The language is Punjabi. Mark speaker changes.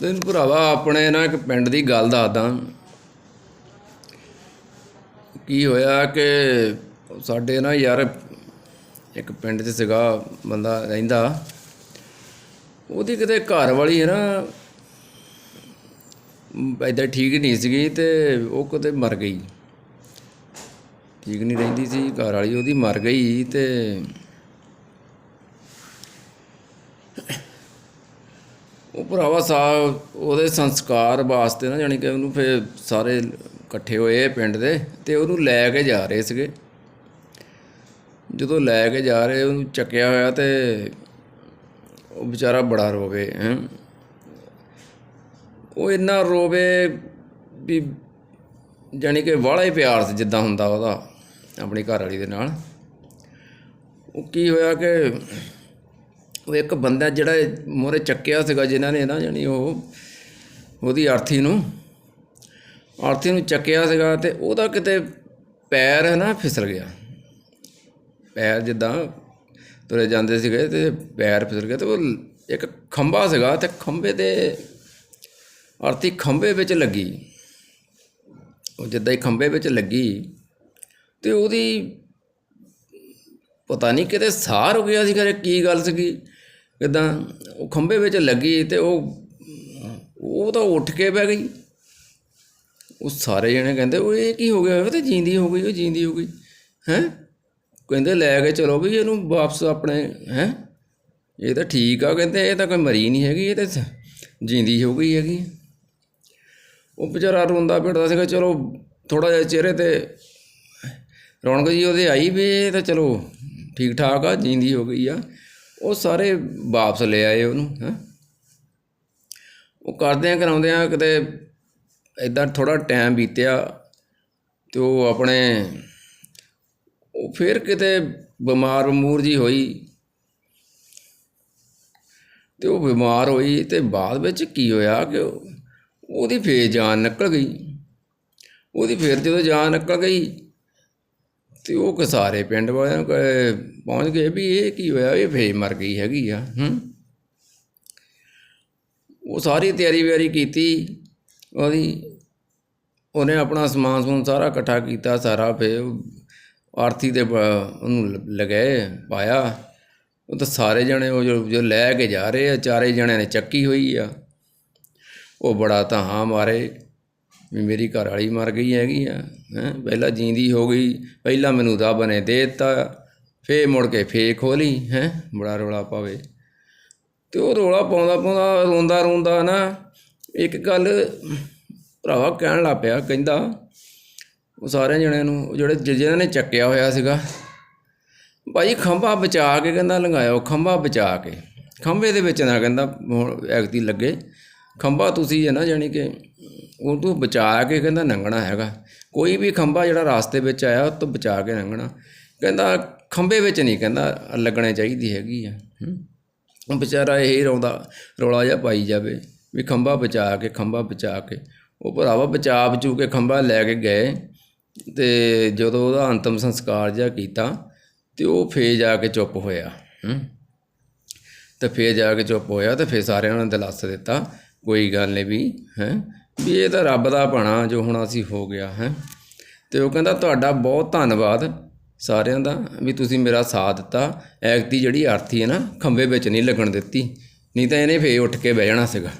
Speaker 1: ਤੈਨੂੰ ਭਰਾਵਾ ਆਪਣੇ ਨਾ ਇੱਕ ਪਿੰਡ ਦੀ ਗੱਲ ਦੱਸਦਾ। ਕੀ ਹੋਇਆ ਕਿ ਸਾਡੇ ਨਾ ਯਾਰ ਇੱਕ ਪਿੰਡ 'ਚ ਸੀਗਾ ਬੰਦਾ ਰਹਿੰਦਾ। ਉਹਦੀ ਕਿਤੇ ਘਰ ਵਾਲੀ ਹੈ ਨਾ ਐਦਾਂ ਠੀਕ ਨਹੀਂ ਸੀਗੀ ਤੇ ਉਹ ਕਿਤੇ ਮਰ ਗਈ। ਠੀਕ ਨਹੀਂ ਰਹਿੰਦੀ ਸੀ, ਘਰ ਵਾਲੀ ਉਹਦੀ ਮਰ ਗਈ ਤੇ ਉਹ ਭਰਾਵਾ ਸਾਹਿਬ ਉਹਦੇ ਸੰਸਕਾਰ ਵਾਸਤੇ ਨਾ, ਜਾਣੀ ਕਿ ਉਹਨੂੰ ਫੇ ਸਾਰੇ ਇਕੱਠੇ ਹੋਏ ਪਿੰਡ ਦੇ ਤੇ ਉਹਨੂੰ ਲੈ ਕੇ ਜਾ ਰਹੇ ਸੀਗੇ। ਜਦੋਂ ਲੈ ਕੇ ਜਾ ਰਹੇ, ਉਹਨੂੰ ਚੱਕਿਆ ਹੋਇਆ ਤੇ ਉਹ ਵਿਚਾਰਾ ਬੜਾ ਰੋਵੇ ਹੈ। ਉਹ ਇੰਨਾ ਰੋਵੇ ਵੀ ਜਾਣੀ ਕਿ ਵਾਲਾ ਹੀ ਪਿਆਰ ਸੀ ਜਿੱਦਾਂ ਹੁੰਦਾ ਉਹਦਾ, ਆਪਣੀ ਘਰ ਵਾਲੀ ਦੇ ਨਾਲ। ਉਹ ਕੀ ਹੋਇਆ ਕਿ ਉਹ ਇੱਕ ਬੰਦਾ ਜਿਹੜਾ ਮੋਰੇ ਚੱਕਿਆ ਸੀਗਾ ਜਿਨ੍ਹਾਂ ਨੇ ਨਾ ਜਾਣੀ ਉਹ, ਉਹਦੀ ਆਰਥੀ ਨੂੰ ਆਰਥੀ ਨੂੰ ਚੱਕਿਆ ਸੀਗਾ ਤੇ ਉਹਦਾ ਕਿਤੇ ਪੈਰ ਹੈ ਨਾ ਫਿਸਲ ਗਿਆ। ਪੈਰ ਜਿੱਦਾਂ ਤੁਰੇ ਜਾਂਦੇ ਸੀਗੇ ਤੇ ਪੈਰ ਫਿਸਲ ਗਿਆ ਤੇ ਉਹ ਇੱਕ ਖੰਭਾ ਸੀਗਾ ਤੇ ਖੰਭੇ ਦੇ ਆਰਥੀ ਖੰਭੇ ਵਿੱਚ ਲੱਗੀ। ਉਹ ਜਿੱਦਾਂ ਹੀ ਖੰਭੇ ਵਿੱਚ ਲੱਗੀ ਤੇ ਉਹਦੀ ਪਤਾ ਨਹੀਂ ਕਿਤੇ ਸਾਰ ਹੋ ਗਿਆ ਸੀ ਕਰੇ ਕੀ ਗੱਲ ਸੀਗੀ। ਕਿਦਾਂ ਉਹ ਖੰਭੇ ਵਿੱਚ ਲੱਗੀ ਤੇ ਉਹ ਉਹ ਤਾਂ ਉੱਠ ਕੇ ਬਹਿ ਗਈ। ਉਹ ਸਾਰੇ ਜਣੇ ਕਹਿੰਦੇ, ਉਹ ਇਹ ਕੀ ਹੋ ਗਿਆ? ਇਹ ਤਾਂ ਜਿੰਦੀ ਹੋ ਗਈ, ਉਹ ਜਿੰਦੀ ਹੋ ਗਈ। ਹੈ? ਕਹਿੰਦੇ, ਲੈ ਕੇ ਚਲੋ ਵੀ ਇਹਨੂੰ ਵਾਪਸ ਆਪਣੇ, ਹੈ? ਇਹ ਤਾਂ ਠੀਕ ਆ, ਕਹਿੰਦੇ, ਇਹ ਤਾਂ ਕੋਈ ਮਰੀ ਨਹੀਂ ਹੈਗੀ, ਇਹ ਤਾਂ ਜਿੰਦੀ ਹੋ ਗਈ ਹੈਗੀ। ਉਹ ਵਿਚਾਰਾ ਰੋਂਦਾ ਪਿੱਟਦਾ ਸੀਗਾ, ਚਲੋ ਥੋੜਾ ਜਿਹਾ ਚਿਹਰੇ ਤੇ ਰੌਣਕ ਜੀ ਉਹਦੇ ਆਈ ਵੀ ਇਹ ਤਾਂ ਚਲੋ ਠੀਕ ਠਾਕ ਆ ਜਿੰਦੀ ਹੋ ਗਈ ਆ। ਉਹ ਸਾਰੇ ਵਾਪਸ ਲੈ ਆਏ ਉਹਨੂੰ, ਹੈ। ਉਹ ਕਰਦਿਆਂ ਕਰਾਉਂਦਿਆਂ ਕਿਤੇ ਇਦਾਂ ਥੋੜਾ ਟਾਈਮ ਬੀਤਿਆ ਤੇ ਉਹ ਆਪਣੇ, ਉਹ ਫਿਰ ਕਿਤੇ ਬਿਮਾਰ ਬਮੂਰ ਜੀ ਹੋਈ। ਤੇ ਉਹ ਬਿਮਾਰ ਹੋਈ ਤੇ ਬਾਅਦ ਵਿੱਚ ਕੀ ਹੋਇਆ ਕਿ ਉਹਦੀ ਫੇਰ ਜਾਨ ਨਿਕਲ ਗਈ। ਉਹਦੀ ਫੇਰ ਜਦੋਂ ਜਾਨ ਨਿਕਲ ਗਈ ਤੇ ਉਹ ਕਸਾਰੇ ਪਿੰਡ ਵਾਲਿਆਂ ਨੂੰ ਕਹੇ, ਪਹੁੰਚ ਗਏ ਵੀ ਇਹ ਕੀ ਹੋਇਆ? ਇਹ ਫੇਜ਼ ਮਰ ਗਈ ਹੈਗੀ ਆ, ਹੂੰ। ਉਹ ਸਾਰੀ ਤਿਆਰੀ ਵਿਆਰੀ ਕੀਤੀ, ਉਹਦੀ, ਉਹਨੇ ਆਪਣਾ ਸਮਾਨ ਸਮੂਨ ਸਾਰਾ ਇਕੱਠਾ ਕੀਤਾ, ਸਾਰਾ ਫੇ ਆਰਤੀ ਦੇ ਉਹਨੂੰ ਲ- ਲਗਾਏ, ਪਾਇਆ। ਉਹ ਤਾਂ ਸਾਰੇ ਜਣੇ ਉਹ ਜੋ ਜੋ ਲੈ ਕੇ ਜਾ ਰਹੇ ਆ, ਚਾਰੇ ਜਣਿਆਂ ਨੇ ਚੱਕੀ ਹੋਈ ਆ। ਉਹ ਬੜਾ ਤਾਂ ਹਾਂ ਮਾਰੇ। ਵੀ ਮੇਰੀ ਘਰ ਵਾਲੀ ਮਰ ਗਈ ਹੈਗੀ ਆ, ਹੈ, ਪਹਿਲਾਂ ਜੀਂਦੀ ਹੋ ਗਈ, ਪਹਿਲਾਂ ਮੈਨੂੰ ਰੱਬ ਨੇ ਦੇ ਦਿੱਤਾ ਫੇ ਮੁੜ ਕੇ ਫੇ ਖੋਲੀ, ਹੈ, ਬੜਾ ਰੋਲਾ ਪਾਵੇ। ਤੇ ਉਹ ਰੋਲਾ ਪਾਉਂਦਾ ਪਾਉਂਦਾ ਰੋਂਦਾ ਰੋਂਦਾ ਨਾ ਇੱਕ ਗੱਲ ਭਰਾਵਾ ਕਹਿਣ ਲੱਗ ਪਿਆ, ਕਹਿੰਦਾ, ਉਹ ਸਾਰਿਆਂ ਜਣਿਆਂ ਨੂੰ, ਉਹ ਜਿਹੜੇ ਜਿ- ਜਿਹਨਾਂ ਨੇ ਚੱਕਿਆ ਹੋਇਆ ਸੀਗਾ, ਭਾਈ ਖੰਭਾ ਬਚਾ ਕੇ ਕਹਿੰਦਾ ਲੰਘਾਇਓ, ਖੰਭਾ ਬਚਾ ਕੇ। ਖੰਭੇ ਦੇ ਵਿੱਚ ਨਾ ਕਹਿੰਦਾ, ਹੁਣ ਐਗਤੀ ਲੱਗੇ, ਖੰਭਾ ਤੁਸੀਂ ਹੈ ਨਾ, ਜਾਣੀ ਕਿ ਉਹ ਤੋਂ ਬਚਾ ਕੇ ਕਹਿੰਦਾ ਲੰਘਣਾ ਹੈਗਾ। ਕੋਈ ਵੀ ਖੰਭਾ ਜਿਹੜਾ ਰਾਸਤੇ ਵਿੱਚ ਆਇਆ ਉਹ ਤੋਂ ਬਚਾ ਕੇ ਲੰਘਣਾ ਕਹਿੰਦਾ ਖੰਭੇ ਵਿੱਚ ਨਹੀਂ ਕਹਿੰਦਾ ਲੱਗਣੇ ਚਾਹੀਦੀ ਹੈਗੀ ਆ। ਉਹ ਵਿਚਾਰਾ ਇਹ ਰੌਂਦਾ ਰੌਲਾ ਜਿਹਾ ਪਾਈ ਜਾਵੇ ਵੀ ਖੰਭਾ ਬਚਾ ਕੇ ਖੰਭਾ ਬਚਾ ਕੇ। ਉਹ ਭਰਾਵਾ ਬਚਾ ਬਚੂ ਕੇ ਖੰਭਾ ਲੈ ਕੇ ਗਏ ਤੇ ਜਦੋਂ ਉਹਦਾ ਅੰਤਮ ਸੰਸਕਾਰ ਜਿਹਾ ਕੀਤਾ ਤੇ ਉਹ ਫੇਰ ਜਾ ਕੇ ਚੁੱਪ ਹੋਇਆ। ਤੇ ਫੇਰ ਜਾ ਕੇ ਚੁੱਪ ਹੋਇਆ ਤੇ ਫੇਰ ਸਾਰਿਆਂ ਨੇ ਦਿਲਾਸਾ ਦਿੱਤਾ ਕੋਈ ਗੱਲ ਨਹੀਂ ਵੀ ਹੈ। ਵੀ ਇਹ ਤਾਂ ਰੱਬ ਦਾ ਭਾਣਾ ਜੋ ਹੁਣ ਅਸੀਂ ਹੋ ਗਿਆ ਹੈ। ਤੇ ਉਹ ਕਹਿੰਦਾ, ਤੁਹਾਡਾ ਬਹੁਤ ਧੰਨਵਾਦ ਸਾਰਿਆਂ ਦਾ ਵੀ ਤੁਸੀਂ ਮੇਰਾ ਸਾਥ ਦਿੱਤਾ। ਐਕਤੀ ਜਿਹੜੀ ਆਰਥੀ ਹੈ ਨਾ, ਖੰਭੇ ਵਿੱਚ ਨਹੀਂ ਲੱਗਣ ਦਿੱਤੀ। ਨਹੀਂ ਤਾਂ ਇਹਨੇ ਫੇਰ ਉੱਠ ਕੇ ਬਹਿ ਜਾਣਾ ਸੀਗਾ।